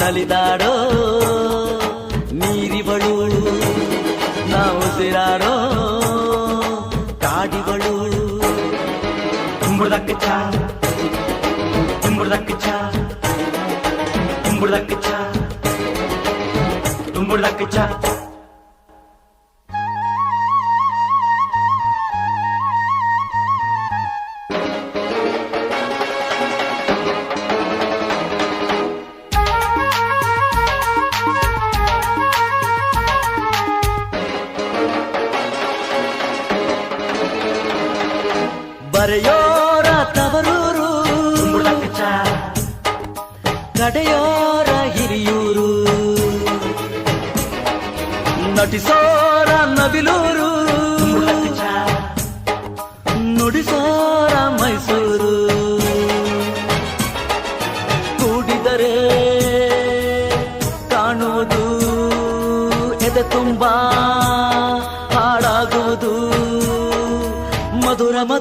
ನಲಿದಾಡೋ ನೀರಿವಳು ನಾವು ಸಿರಾಡೋ ಕಾಡಿವಳು Tumburdak cha Tumburdak cha Tumburdak cha Tumburdak cha ಬರೆಯೋರ ತವರೂರು Tumburdak cha ಕಡೆಯೋರ Hiriyur ನಟಿಸೋರ Navilur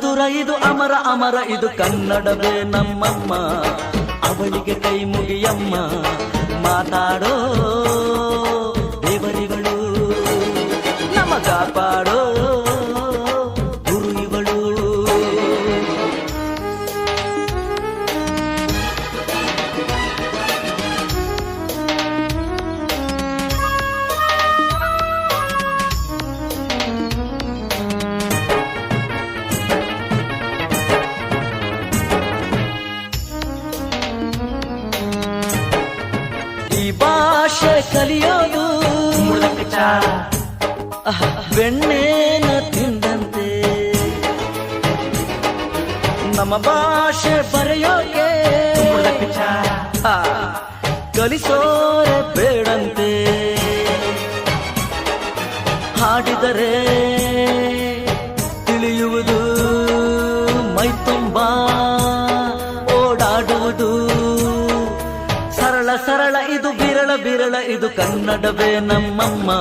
ಮಧುರ ಇದು ಅಮರ ಅಮರ ಇದು ಕನ್ನಡವೇ ನಮ್ಮಮ್ಮ. ಅವಳಿಗೆ ಕೈ ಮುಗಿಯಮ್ಮ. ಮಾತಾಡೋ ದೇವರಿಗಳು ಭಾಷೆ ಕಲಿಯೋದು. ಬೆಣ್ಣೆನ ತಿಂದಂತೆ. ನಮ್ಮ ಭಾಷೆ ಬರೆಯೋಕೆ. ಕಲಿಸೋರೆ ಬೇಡಂತೆ. ಹಾಡಿದರೆ ತಿಳಿಯುವುದು ಮೈ ತುಂಬ. ಸರಳ ಸರಳ, ಇದು ಬಿರಳ ಬಿರಳ ಇದು ಕನ್ನಡವೇ ನಮ್ಮಮ್ಮ.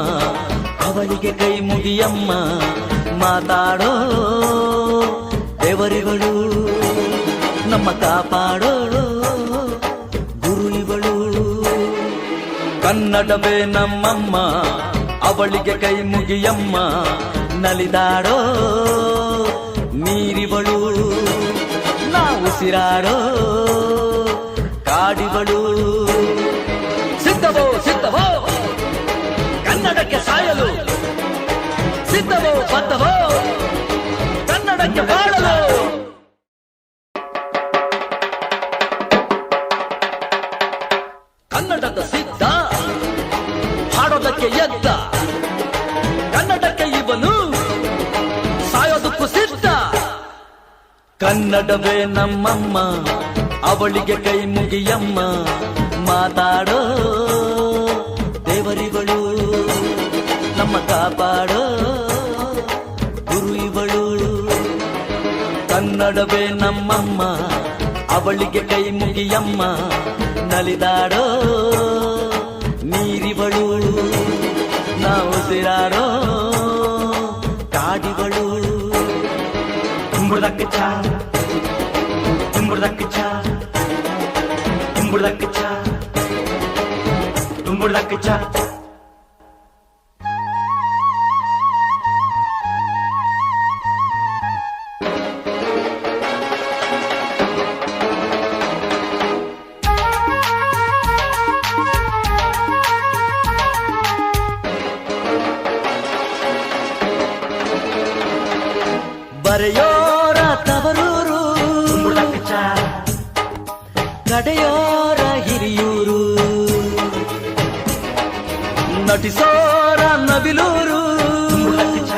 ಅವಳಿಗೆ ಕೈ ಮುಗಿಯಮ್ಮ. ಮಾತಾಡೋ ದೇವರಿಗಳು, ನಮ್ಮ ಕಾಪಾಡೋ ಗುರು ಇವಳು ಕನ್ನಡವೇ ನಮ್ಮಮ್ಮ. ಅವಳಿಗೆ ಕೈ ಮುಗಿಯಮ್ಮ. ನಲಿದಾಡೋ ನೀರಿವಳು. ನಾವು ಸಿರಾಡೋ ಕಾಡಿವಳು ಸಿದ್ಧವೋ ಸಿದ್ಧವೋ. ಕನ್ನಡಕ್ಕೆ ಸಾಯಲು. ಸಿದ್ಧವೋ ಬದ್ಧವೋ ಕನ್ನಡಕ್ಕೆ ಬಾಳಲು. ಕನ್ನಡದ ಸಿದ್ಧ. ಹಾಡೋದಕ್ಕೆ ಎದ್ದ. ಕನ್ನಡಕ್ಕೆ ಇವನು. ಸಾಯೋದಕ್ಕೂ ಸಿದ್ಧ. ಕನ್ನಡವೇ ನಮ್ಮಮ್ಮ. ಅವಳಿಗೆ ಕೈ ಮುಗಿಯಮ್ಮ ಮಾತಾಡೋ ದೇವರಿಗಳು ನಮ್ಮ ಕಾಪಾಡೋ ಗುರು ಇವಳು ಕನ್ನಡವೇ ನಮ್ಮಮ್ಮ ಅವಳಿಗೆ ಕೈ ಮುಗಿಯಮ್ಮ ನಲಿದಾಡೋ ನೀರಿವಳು ನಾವು ಸಿರಾಡೋ ಕಾಡಿವಳು Tumburdak cha Tumburdak cha Tumburdak cha Tumburdak cha ಬರೆಯೋರ ತವರೂರು ಕಡೆಯೋರ ಹಿರಿಯೂರು ನಟಿಸೋರ ನವಿಲೂರು Tumburdak cha ನುಡಿಸೋ